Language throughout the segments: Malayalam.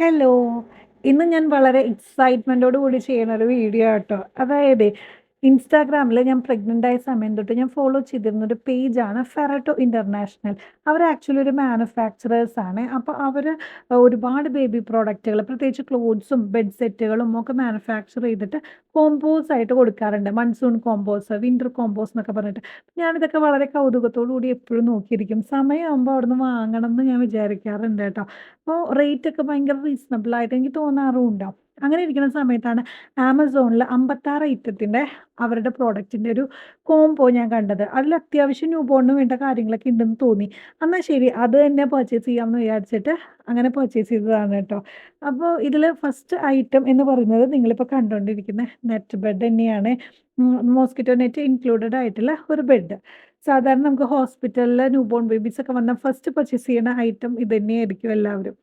ഹലോ. ഇന്ന് ഞാൻ വളരെ എക്സൈറ്റ്മെന്റോട് കൂടി ചെയ്യുന്ന ഒരു വീഡിയോ ആട്ടോ. അതായത് ഇൻസ്റ്റാഗ്രാമിൽ ഞാൻ പ്രഗ്നന്റ് ആയ സമയം തൊട്ട് ഞാൻ ഫോളോ ചെയ്തിരുന്ന ഒരു പേജാണ് ഫെറട്ടോ ഇന്റർനാഷണൽ. അവർ ആക്ച്വലി ഒരു മാനുഫാക്ചറേഴ്സ് ആണ്. അപ്പോൾ അവർ ഒരുപാട് ബേബി പ്രോഡക്റ്റുകൾ പ്രത്യേകിച്ച് ക്ലോത്ത്സും ബെഡ് സെറ്റുകളും ഒക്കെ മാനുഫാക്ചർ ചെയ്തിട്ട് കോമ്പോസ് ആയിട്ട് കൊടുക്കാറുണ്ട്. മൺസൂൺ കോമ്പോസ്, വിന്റർ കോമ്പോസ് എന്നൊക്കെ പറഞ്ഞിട്ട്. ഞാനിതൊക്കെ വളരെ കൗതുകത്തോടു കൂടി എപ്പോഴും നോക്കിയിരിക്കും. സമയമാകുമ്പോൾ അവിടുന്ന് വാങ്ങണം എന്ന് ഞാൻ വിചാരിക്കാറുണ്ട് കേട്ടോ. അപ്പോൾ റേറ്റ് ഒക്കെ ഭയങ്കര റീസണബിൾ ആയിട്ട് എനിക്ക് തോന്നാറുമുണ്ട്. അങ്ങനെ ഇരിക്കുന്ന സമയത്താണ് ആമസോണിൽ 56 ഐറ്റത്തിന്റെ അവരുടെ പ്രോഡക്റ്റിന്റെ ഒരു കോംബോ ഞാൻ കണ്ടത്. അതിൽ അത്യാവശ്യം ന്യൂ ബോണിന് വേണ്ട കാര്യങ്ങളൊക്കെ ഉണ്ടെന്ന് തോന്നി. എന്നാൽ ശരി അത് തന്നെ പർച്ചേസ് ചെയ്യാമെന്ന് വിചാരിച്ചിട്ട് അങ്ങനെ പർച്ചേസ് ചെയ്തതാണ് കേട്ടോ. അപ്പോൾ ഇതിൽ ഫസ്റ്റ് ഐറ്റം എന്ന് പറയുന്നത് നിങ്ങളിപ്പോൾ കണ്ടുകൊണ്ടിരിക്കുന്ന നെറ്റ് ബെഡ് തന്നെയാണ്. മോസ്കിറ്റോ നെറ്റ് ഇൻക്ലൂഡഡ് ആയിട്ടുള്ള ഒരു ബെഡ്. സാധാരണ നമുക്ക് ഹോസ്പിറ്റലിൽ ന്യൂ ബോൺ ബേബീസ് ഒക്കെ വന്നാൽ ഫസ്റ്റ് പർച്ചേസ് ചെയ്യുന്ന ഐറ്റം ഇത് തന്നെയായിരിക്കും എല്ലാവരും.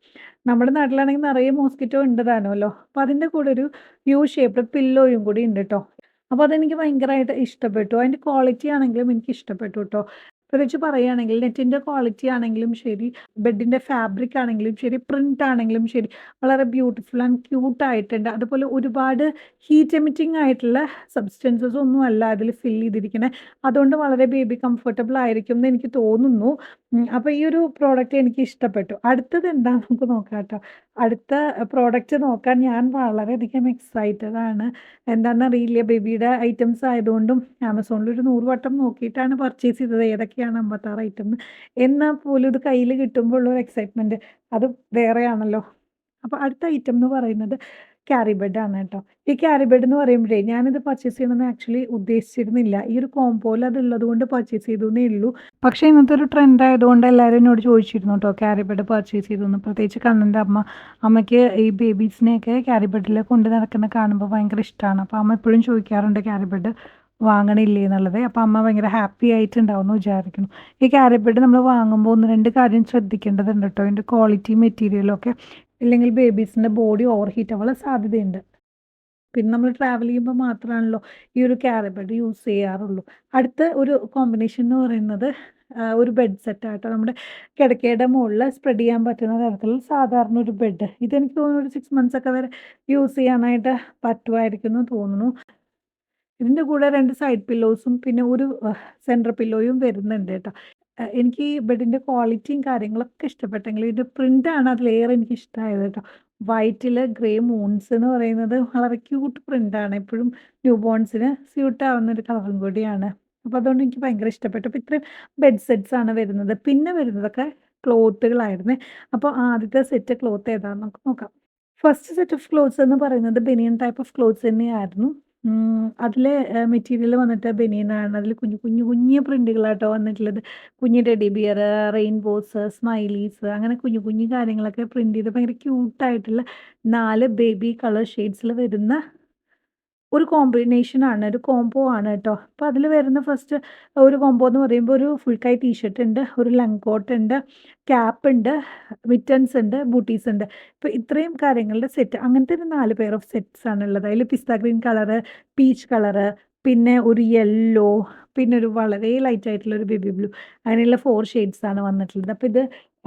നമ്മുടെ നാട്ടിലാണെങ്കിൽ നിറയെ മോസ്കിറ്റോ ഉണ്ട് താനുമല്ലോ. അപ്പോൾ അതിന്റെ കൂടെ ഒരു യു ഷേപ്ഡ് പില്ലോയും കൂടി ഉണ്ട് കേട്ടോ അപ്പോൾ അതെനിക്ക് ഭയങ്കരമായിട്ട് ഇഷ്ടപ്പെട്ടു. അതിന്റെ ക്വാളിറ്റി ആണെങ്കിലും എനിക്ക് ഇഷ്ടപ്പെട്ടു ട്ടോ. പ്രത്യേകിച്ച് പറയുകയാണെങ്കിൽ നെറ്റിന്റെ ക്വാളിറ്റി ആണെങ്കിലും ശരി, ബെഡിന്റെ ഫാബ്രിക് ആണെങ്കിലും ശരി, പ്രിന്റ് ആണെങ്കിലും ശരി വളരെ ബ്യൂട്ടിഫുൾ ആൻഡ് ക്യൂട്ട് ആയിട്ടുണ്ട്. അതുപോലെ ഒരുപാട് ഹീറ്റ് എമിറ്റിംഗ് ആയിട്ടുള്ള സബ്സ്റ്റൻസസ് ഒന്നും അല്ല അതിൽ ഫിൽ ചെയ്തിരിക്കുന്നത് അതുകൊണ്ട് വളരെ ബേബി കംഫർട്ടബിൾ ആയിരിക്കും എന്ന് എനിക്ക് തോന്നുന്നു. അപ്പോൾ ഈ ഒരു പ്രോഡക്റ്റ് എനിക്ക് ഇഷ്ടപ്പെട്ടു. അടുത്തത് എന്താ നമുക്ക് നോക്കാം കേട്ടോ അടുത്ത പ്രോഡക്റ്റ് നോക്കാൻ ഞാൻ വളരെയധികം എക്സൈറ്റഡ് ആണ്. എന്താണെന്നറിയില്ല ബേബിയുടെ ഐറ്റംസ് ആയതുകൊണ്ടും ആമസോണിൽ ഒരു നൂറ് വട്ടം നോക്കിയിട്ടാണ് പർച്ചേസ് ചെയ്തത് ഏതൊക്കെയാണ് 56 ഐറ്റം എന്ന്. എന്നാൽ പോലും ഇത് കയ്യിൽ കിട്ടുമ്പോൾ ഉള്ള എക്സൈറ്റ്മെന്റ് അത് വേറെയാണല്ലോ. അപ്പോൾ അടുത്ത ഐറ്റം എന്ന് പറയുന്നത് ക്യാരി ആണ് കേട്ടോ. ഈ ക്യാരി ബെഡ് എന്ന് പറയുമ്പോഴേ ഞാനിത് പർച്ചേസ് ചെയ്യണമെന്ന് ആക്ച്വലി ഉദ്ദേശിച്ചിരുന്നില്ല. ഈ ഒരു കോംബോയിൽ അത് ഉള്ളതുകൊണ്ട് പർച്ചേസ് ചെയ്തു എന്നേ ഉള്ളൂ. പക്ഷേ ഇന്നത്തെ ഒരു ട്രെൻഡ് ആയതുകൊണ്ട് എല്ലാവരും എന്നോട് ചോദിച്ചിരുന്നു കേട്ടോ ക്യാരി ബെഡ് പർച്ചേസ് ചെയ്തു എന്ന് പ്രത്യേകിച്ച് കണ്ണന്റെ അമ്മ. അമ്മയ്ക്ക് ഈ ബേബീസിനെയൊക്കെ ക്യാരി ബെഡിൽ കൊണ്ട് നടക്കുന്ന കാണുമ്പോൾ ഭയങ്കര ഇഷ്ടമാണ്. അപ്പോൾ അമ്മ എപ്പോഴും ചോദിക്കാറുണ്ട് ക്യാരി ബെഡ് വാങ്ങണില്ലേ എന്നുള്ളത്. അപ്പോൾ അമ്മ ഭയങ്കര ഹാപ്പി ആയിട്ടുണ്ടാവും എന്ന് വിചാരിക്കുന്നു. ഈ ക്യാരി ബെഡ് നമ്മൾ വാങ്ങുമ്പോൾ ഒന്ന് രണ്ട് കാര്യം ശ്രദ്ധിക്കേണ്ടതുണ്ട് കേട്ടോ ഇതിന്റെ ക്വാളിറ്റി മെറ്റീരിയലും ഒക്കെ. ഇല്ലെങ്കിൽ ബേബീസിന്റെ ബോഡി ഓവർ ഹീറ്റ് ആവാനുള്ള സാധ്യതയുണ്ട്. പിന്നെ നമ്മൾ ട്രാവൽ ചെയ്യുമ്പോൾ മാത്രമാണല്ലോ ഈ ഒരു ക്യാരി ബെഡ് യൂസ് ചെയ്യാറുള്ളൂ. അടുത്ത ഒരു കോമ്പിനേഷൻ എന്ന് പറയുന്നത് ഒരു ബെഡ് സെറ്റ് ആട്ടോ. നമ്മുടെ കിടക്കയുടെ മുകളിൽ സ്പ്രെഡ് ചെയ്യാൻ പറ്റുന്ന തരത്തിലുള്ള സാധാരണ ഒരു ബെഡ്. ഇതെനിക്ക് തോന്നുന്നു ഒരു സിക്സ് മന്ത്സ് ഒക്കെ വരെ യൂസ് ചെയ്യാനായിട്ട് പറ്റുമായിരിക്കും എന്ന് തോന്നുന്നു. ഇതിന്റെ കൂടെ രണ്ട് സൈഡ് പില്ലോസും പിന്നെ ഒരു സെന്റർ പില്ലോയും വരുന്നുണ്ട് കേട്ടോ. എനിക്ക് ഈ ബെഡിന്റെ ക്വാളിറ്റിയും കാര്യങ്ങളൊക്കെ ഇഷ്ടപ്പെട്ടെങ്കിലും ഇതിന്റെ പ്രിന്റ് ആണ് അതിലേറെ എനിക്ക് ഇഷ്ടമായത് കേട്ടോ. വൈറ്റിൽ ഗ്രേ മൂൺസ് എന്ന് പറയുന്നത് വളരെ ക്യൂട്ട് പ്രിന്റ് ആണ്. എപ്പോഴും ന്യൂ ബോൺസിന് സ്യൂട്ട് ആവുന്ന ഒരു കളറും കൂടിയാണ്. അപ്പോൾ അതുകൊണ്ട് എനിക്ക് ഭയങ്കര ഇഷ്ടപ്പെട്ടു. അപ്പോൾ ഇത്രയും ബെഡ് സെറ്റ്സ് ആണ് വരുന്നത്. പിന്നെ വരുന്നതൊക്കെ ക്ലോത്തുകളായിരുന്നേ. അപ്പോൾ ആദ്യത്തെ സെറ്റ് ക്ലോത്ത് ഏതാന്ന് നമുക്ക് നോക്കാം. ഫസ്റ്റ് സെറ്റ് ഓഫ് ക്ലോത്ത്സ് എന്ന് പറയുന്നത് ബെനിയൻ ടൈപ്പ് ഓഫ് ക്ലോത്ത്സ് തന്നെയായിരുന്നു. ഉം അതിലെ മെറ്റീരിയൽ വന്നിട്ട് ബനിയൻ ആണ്. അതിൽ കുഞ്ഞു കുഞ്ഞു കുഞ്ഞു പ്രിന്റുകളാട്ടോ വന്നിട്ടുള്ളത്. കുഞ്ഞു ടെഡി ബിയർ, റെയിൻബോസ്, സ്മൈലീസ് അങ്ങനെ കുഞ്ഞു കുഞ്ഞു കാര്യങ്ങളൊക്കെ പ്രിന്റ് ചെയ്ത് ഭയങ്കര ക്യൂട്ടായിട്ടുള്ള 4 ബേബി കളർ ഷെയ്ഡ്സിൽ വരുന്ന ഒരു കോമ്പിനേഷൻ ആണ്. ഒരു കോംബോ ആണ് കേട്ടോ. അപ്പോൾ അതിൽ വരുന്ന ഫസ്റ്റ് ഒരു കോംബോ എന്ന് പറയുമ്പോൾ ഒരു ഫുൾ കൈ ടീഷർട്ട് ഉണ്ട്, ഒരു ലങ് കോട്ട് ഉണ്ട്, ക്യാപ്പ് ഉണ്ട്, മിറ്റൻസ് ഉണ്ട്, ബൂട്ടീസ് ഉണ്ട്. ഇപ്പോൾ ഇത്രയും കാര്യങ്ങളുടെ സെറ്റ്. അങ്ങനത്തെ ഒരു നാല് പെയർ ഓഫ് സെറ്റ്സ് ആണ് ഉള്ളത് അതിൽ pista green colour, peach colour, പിന്നെ ഒരു യെല്ലോ, പിന്നെ ഒരു വളരെ ലൈറ്റ് ആയിട്ടുള്ള ഒരു ബേബി ബ്ലൂ അങ്ങനെയുള്ള ഫോർ ഷെയ്ഡ്സ് ആണ് വന്നിട്ടുള്ളത്. അപ്പോൾ ഇത്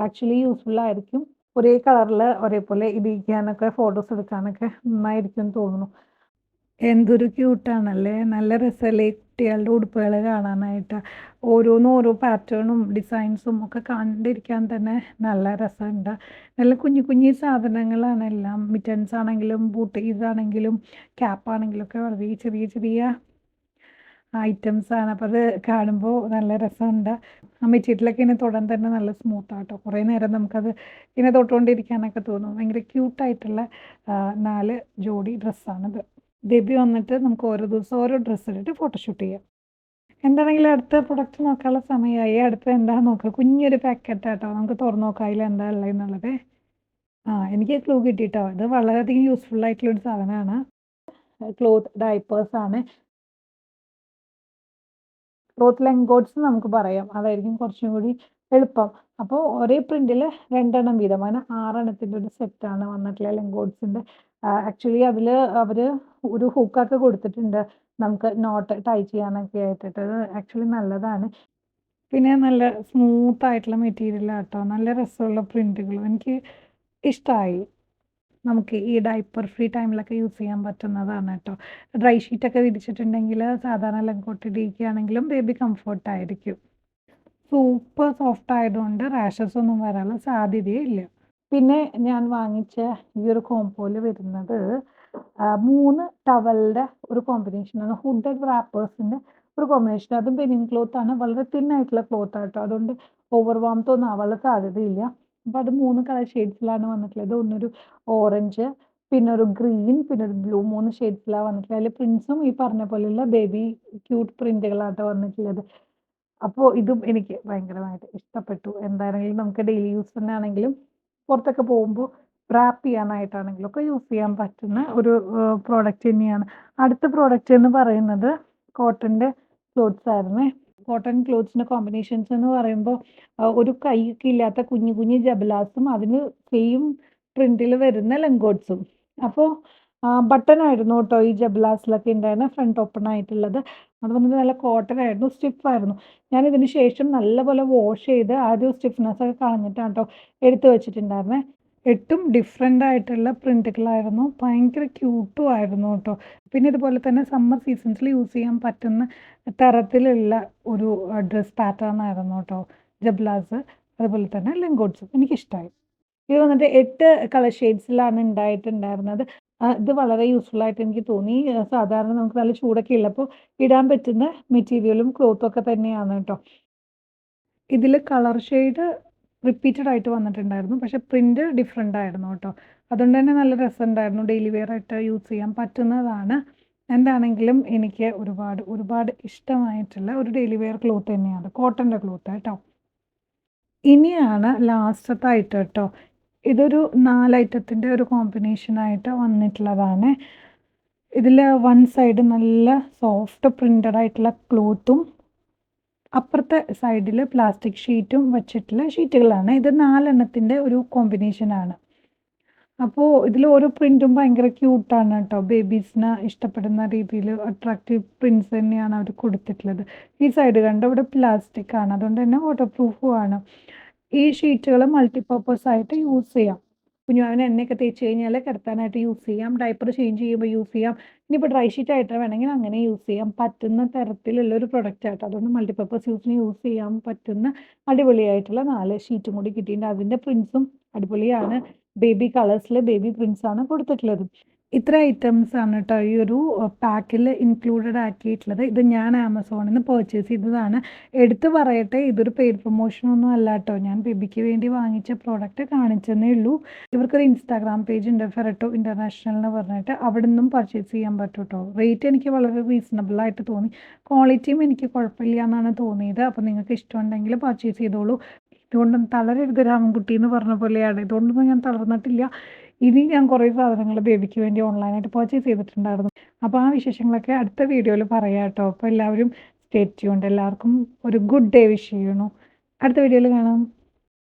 ആക്ച്വലി യൂസ്ഫുൾ ആയിരിക്കും. ഒരേ കളറിൽ ഒരേപോലെ ഇരിക്കാനൊക്കെ ഫോട്ടോസ് എടുക്കാനൊക്കെ നന്നായിരിക്കും തോന്നുന്നു. എന്തൊരു ക്യൂട്ടാണല്ലേ. നല്ല രസമല്ലേ കുട്ടികളുടെ ഉടുപ്പുകൾ കാണാനായിട്ട്. ഓരോന്നും ഓരോ പാറ്റേണും ഡിസൈൻസും ഒക്കെ കണ്ടിരിക്കാൻ തന്നെ നല്ല രസമുണ്ട്. നല്ല കുഞ്ഞു കുഞ്ഞു സാധനങ്ങളാണ് എല്ലാം. മിറ്റൻസ് ആണെങ്കിലും ബൂട്ടീസ് ആണെങ്കിലും ക്യാപ്പ് ആണെങ്കിലും ഒക്കെ വളരെ ചെറിയ ചെറിയ ഐറ്റംസ് ആണ്. അപ്പോൾ അത് കാണുമ്പോൾ നല്ല രസമുണ്ട്. ആ മെറ്റീരിയലൊക്കെ ഇങ്ങനെ തൊടാൻ തന്നെ നല്ല സ്മൂത്ത് ആട്ടോ. കുറേ നേരം നമുക്കത് ഇങ്ങനെ തൊട്ടുകൊണ്ടിരിക്കാനൊക്കെ തോന്നും. ഭയങ്കര ക്യൂട്ടായിട്ടുള്ള നാല് ആഹ് 4 ജോഡി ഡ്രസ്സാണിത്. ബേബി വന്നിട്ട് നമുക്ക് ഓരോ ദിവസം ഓരോ ഡ്രസ്സ് ഇട്ടിട്ട് ഫോട്ടോഷൂട്ട് ചെയ്യാം. എന്താണെങ്കിലും അടുത്ത പ്രൊഡക്റ്റ് നോക്കാനുള്ള സമയമായി. അടുത്ത എന്താ നോക്കുക കുഞ്ഞൊരു പാക്കറ്റ് ആട്ടോ. നമുക്ക് തുറന്നു നോക്കാം അതിൽ എന്താ ഉള്ളതെന്നുള്ളത്. ആ എനിക്ക് ക്ലൂ കിട്ടിയിട്ടോ ഇത് വളരെയധികം യൂസ്ഫുൾ ആയിട്ടുള്ള ഒരു സാധനമാണ്. ക്ലോത്ത് ഡൈപ്പേഴ്സ് ആണ്. ക്ലോത്ത് ലെങ്കോട്ട്സ് നമുക്ക് പറയാം. അതായിരിക്കും കുറച്ചും കൂടി എളുപ്പം. അപ്പോൾ ഒരേ പ്രിന്റിൽ 2 എണ്ണം വീതം അങ്ങനെ 6 എണ്ണത്തിന്റെ ഒരു സെറ്റാണ് വന്നിട്ടുള്ള ലെങ്കോഡ്സിന്റെ ആക്ച്വലി അതിൽ അവർ ഒരു ഹൂക്കൊക്കെ കൊടുത്തിട്ടുണ്ട്. നമുക്ക് നോട്ട് ടൈ ചെയ്യാനൊക്കെ ആയിട്ടിട്ട്. അത് ആക്ച്വലി നല്ലതാണ്. പിന്നെ നല്ല സ്മൂത്ത് ആയിട്ടുള്ള മെറ്റീരിയൽ ആട്ടോ. നല്ല രസമുള്ള പ്രിന്റുകളും എനിക്ക് ഇഷ്ടമായി. നമുക്ക് ഈ ഡൈപ്പർ ഫ്രീ ടൈമിലൊക്കെ യൂസ് ചെയ്യാൻ പറ്റുന്നതാണ് കേട്ടോ ഡ്രൈ ഷീറ്റൊക്കെ വിരിച്ചിട്ടുണ്ടെങ്കിൽ സാധാരണ ലങ്കോട്ട് ഇടിക്കുകയാണെങ്കിലും ബേബി കംഫർട്ടായിരിക്കും സൂപ്പർ സോഫ്റ്റ് ആയതുകൊണ്ട് റാഷസ് ഒന്നും വരാനുള്ള സാധ്യതയില്ല പിന്നെ ഞാൻ വാങ്ങിച്ച ഈ ഒരു കോമ്പോയിൽ വരുന്നത് മൂന്ന് ടവലിന്റെ ഒരു കോമ്പിനേഷനാണ് ഹുഡഡ് റാപ്പേഴ്സിന്റെ ഒരു കോമ്പിനേഷൻ അതും ബെനിൻ ക്ലോത്ത് ആണ്. വളരെ തിൻ ആയിട്ടുള്ള ക്ലോത്ത് ആട്ടോ. അതുകൊണ്ട് ഓവർ വാംത്ത് ഒന്നും ആവാനുള്ള സാധ്യതയില്ല. അപ്പോൾ അത് മൂന്ന് കളർ ഷെയ്ഡ്സിലാണ് വന്നിട്ടുള്ളത്. ഒന്നൊരു ഓറഞ്ച് പിന്നെ ഒരു ഗ്രീൻ പിന്നെ ഒരു ബ്ലൂ മൂന്ന് ഷെയ്ഡ്സിലാണ് വന്നിട്ടുള്ളത്. അതിൽ പ്രിൻസും ഈ പറഞ്ഞ പോലെയുള്ള ബേബി ക്യൂട്ട് പ്രിന്റുകളാട്ടോ വന്നിട്ടുള്ളത്. അപ്പോൾ ഇതും എനിക്ക് ഭയങ്കരമായിട്ട് ഇഷ്ടപ്പെട്ടു. എന്താണെങ്കിലും നമുക്ക് ഡെയിലി യൂസിനാണെങ്കിലും പുറത്തൊക്കെ പോകുമ്പോൾ റാപ്പ് ചെയ്യാനായിട്ടാണെങ്കിലും ഒക്കെ യൂസ് ചെയ്യാൻ പറ്റുന്ന ഒരു പ്രോഡക്റ്റ് തന്നെയാണ്. അടുത്ത പ്രോഡക്റ്റ് എന്ന് പറയുന്നത് കോട്ടന്റെ ക്ലോത്ത്സ് ആയിരുന്നു. കോട്ടൺ ക്ലോത്ത്സിന്റെ കോമ്പിനേഷൻസ് എന്ന് പറയുമ്പോൾ ഒരു കൈയൊക്കെ ഇല്ലാത്ത കുഞ്ഞു കുഞ്ഞു ജബലാസും അതിന് സെയിം പ്രിന്റിൽ വരുന്ന ലങ്കോട്ട്സും അപ്പോൾ ബട്ടൺ ആയിരുന്നു കേട്ടോ ഈ ജബ്ലാസിലൊക്കെ ഉണ്ടായിരുന്ന ഫ്രണ്ട് ഓപ്പൺ ആയിട്ടുള്ളത്. അത് വന്നിട്ട് നല്ല കോട്ടൺ ആയിരുന്നു സ്റ്റിഫ് ആയിരുന്നു. ഞാൻ ഇതിന് ശേഷം നല്ലപോലെ വാഷ് ചെയ്ത് ആദ്യം സ്റ്റിഫ്നെസ് ഒക്കെ കളഞ്ഞിട്ടാണ് കേട്ടോ എടുത്തു വെച്ചിട്ടുണ്ടായിരുന്നത് എട്ടും ഡിഫറെന്റ് ആയിട്ടുള്ള പ്രിന്റുകളായിരുന്നു ഭയങ്കര ക്യൂട്ടും ആയിരുന്നു കേട്ടോ പിന്നെ ഇതുപോലെ തന്നെ സമ്മർ സീസൺസിൽ യൂസ് ചെയ്യാൻ പറ്റുന്ന തരത്തിലുള്ള ഒരു ഡ്രസ് പാറ്റേൺ ആയിരുന്നു കേട്ടോ ജബ്ലാസ്. അതുപോലെ തന്നെ ലെങ്കോട്ട്സും എനിക്കിഷ്ടമായി ഇത് വന്നിട്ട് എട്ട് കളർ ഷെയ്ഡ്സിലാണ് ഉണ്ടായിട്ടുണ്ടായിരുന്നത് ഇത് വളരെ യൂസ്ഫുൾ ആയിട്ട് എനിക്ക് തോന്നി. സാധാരണ നമുക്ക് നല്ല ചൂടൊക്കെ ഉള്ളപ്പോൾ ഇടാൻ പറ്റുന്ന മെറ്റീരിയലും ക്ലോത്തും ഒക്കെ തന്നെയാണ് കേട്ടോ. ഇതിൽ കളർ ഷെയ്ഡ് റിപ്പീറ്റഡ് ആയിട്ട് വന്നിട്ടുണ്ടായിരുന്നു. പക്ഷേ പ്രിന്റ് ഡിഫറെന്റ് ആയിരുന്നു കേട്ടോ. അതുകൊണ്ട് തന്നെ നല്ല രസമുണ്ടായിരുന്നു. ഡെയിലി വെയർ ആയിട്ട് യൂസ് ചെയ്യാൻ പറ്റുന്നതാണ്. എന്താണെങ്കിലും എനിക്ക് ഒരുപാട് ഒരുപാട് ഇഷ്ടമായിട്ടുള്ള ഒരു ഡെയിലി വെയർ ക്ലോത്ത് തന്നെയാണ്. കോട്ടന്റെ ക്ലോത്ത് കേട്ടോ. ഇനിയാണ് ലാസ്റ്റത്തായിട്ട് കേട്ടോ. ഇതൊരു നാല് ഐറ്റത്തിന്റെ ഒരു കോമ്പിനേഷനായിട്ട് വന്നിട്ടുള്ളതാണ്. ഇതിൽ വൺ സൈഡ് നല്ല സോഫ്റ്റ് പ്രിന്റഡ് ആയിട്ടുള്ള ക്ലോത്തും അപ്പുറത്തെ സൈഡിൽ പ്ലാസ്റ്റിക് ഷീറ്റും വെച്ചിട്ടുള്ള ഷീറ്റുകളാണ്. ഇത് നാലെണ്ണത്തിന്റെ ഒരു കോമ്പിനേഷനാണ്. അപ്പോൾ ഇതിൽ ഓരോ പ്രിന്റും ഭയങ്കര ക്യൂട്ടാണ് കേട്ടോ. ബേബീസിന് ഇഷ്ടപ്പെടുന്ന രീതിയിൽ അട്രാക്റ്റീവ് പ്രിൻസ് തന്നെയാണ് അവർ കൊടുത്തിട്ടുള്ളത്. ഈ സൈഡ് കണ്ട്? ഇവിടെ പ്ലാസ്റ്റിക് ആണ്. അതുകൊണ്ട് തന്നെ വാട്ടർ പ്രൂഫും ആണ്. ഈ ഷീറ്റുകൾ മൾട്ടിപ്പർപ്പസ് ആയിട്ട് യൂസ് ചെയ്യാം. കുഞ്ഞു കുഞ്ഞുമാവിന് എണ്ണയൊക്കെ തേച്ച് കഴിഞ്ഞാൽ കിടത്താനായിട്ട് യൂസ് ചെയ്യാം. ഡയപ്പർ ചേഞ്ച് ചെയ്യുമ്പോൾ യൂസ് ചെയ്യാം. ഇനിയിപ്പോൾ ഡ്രൈ ഷീറ്റ് ആയിട്ട് വേണമെങ്കിൽ അങ്ങനെ യൂസ് ചെയ്യാം. പറ്റുന്ന തരത്തിലുള്ള ഒരു പ്രൊഡക്റ്റ് ആയിട്ട് അതുകൊണ്ട് മൾട്ടിപ്പർപ്പസ് യൂസിന് യൂസ് ചെയ്യാൻ പറ്റുന്ന അടിപൊളിയായിട്ടുള്ള നാല് ഷീറ്റും കൂടി കിട്ടിയിട്ടുണ്ട്. അതിന്റെ പ്രിൻസും അടിപൊളിയാണ്. ബേബി കളേഴ്സിൽ ബേബി പ്രിൻസ് ആണ് കൊടുത്തിട്ടുള്ളത്. ഇത്ര ഐറ്റംസ് ആണ് കേട്ടോ ഈ ഒരു പാക്കിൽ ഇൻക്ലൂഡഡ് ആക്കിയിട്ടുള്ളത്. ഇത് ഞാൻ ആമസോണിൽ നിന്ന് പർച്ചേസ് ചെയ്തതാണ്. എടുത്തു പറയട്ടെ ഇതൊരു പെയ്ഡ് പ്രൊമോഷനൊന്നും അല്ല കേട്ടോ. ഞാൻ ബേബിക്ക് വേണ്ടി വാങ്ങിച്ച പ്രോഡക്റ്റ് കാണിച്ചെന്നേ ഉള്ളൂ. ഇവർക്കൊരു ഇൻസ്റ്റാഗ്രാം പേജ് ഉണ്ട് ഫെറട്ടോ ഇന്റർനാഷണൽ എന്ന് പറഞ്ഞിട്ട്. അവിടെ നിന്നും പർച്ചേസ് ചെയ്യാൻ പറ്റും കേട്ടോ. റേറ്റ് എനിക്ക് വളരെ റീസണബിൾ ആയിട്ട് തോന്നി. ക്വാളിറ്റിയും എനിക്ക് കുഴപ്പമില്ല എന്നാണ് തോന്നിയത്. അപ്പോൾ നിങ്ങൾക്ക് ഇഷ്ടമുണ്ടെങ്കിൽ പർച്ചേസ് ചെയ്തോളൂ. ഇതുകൊണ്ടൊന്നും തളരരുത് രാമൻകുട്ടി എന്ന് പറഞ്ഞ പോലെയാണ്. ഇതുകൊണ്ടൊന്നും ഞാൻ തളർന്നിട്ടില്ല. ഇനി ഞാൻ കുറേ സാധനങ്ങൾ ബേബിക്ക് വേണ്ടി ഓൺലൈനായിട്ട് പർച്ചേസ് ചെയ്തിട്ടുണ്ടായിരുന്നു. അപ്പോൾ ആ വിശേഷങ്ങളൊക്കെ അടുത്ത വീഡിയോയിൽ പറയാം കേട്ടോ. അപ്പോൾ എല്ലാവരും സ്റ്റേ ട്യൂൺഡ് എല്ലാവർക്കും ഒരു ഗുഡ് ഡേ വിഷ് ചെയ്യണു അടുത്ത വീഡിയോയിൽ കാണാം.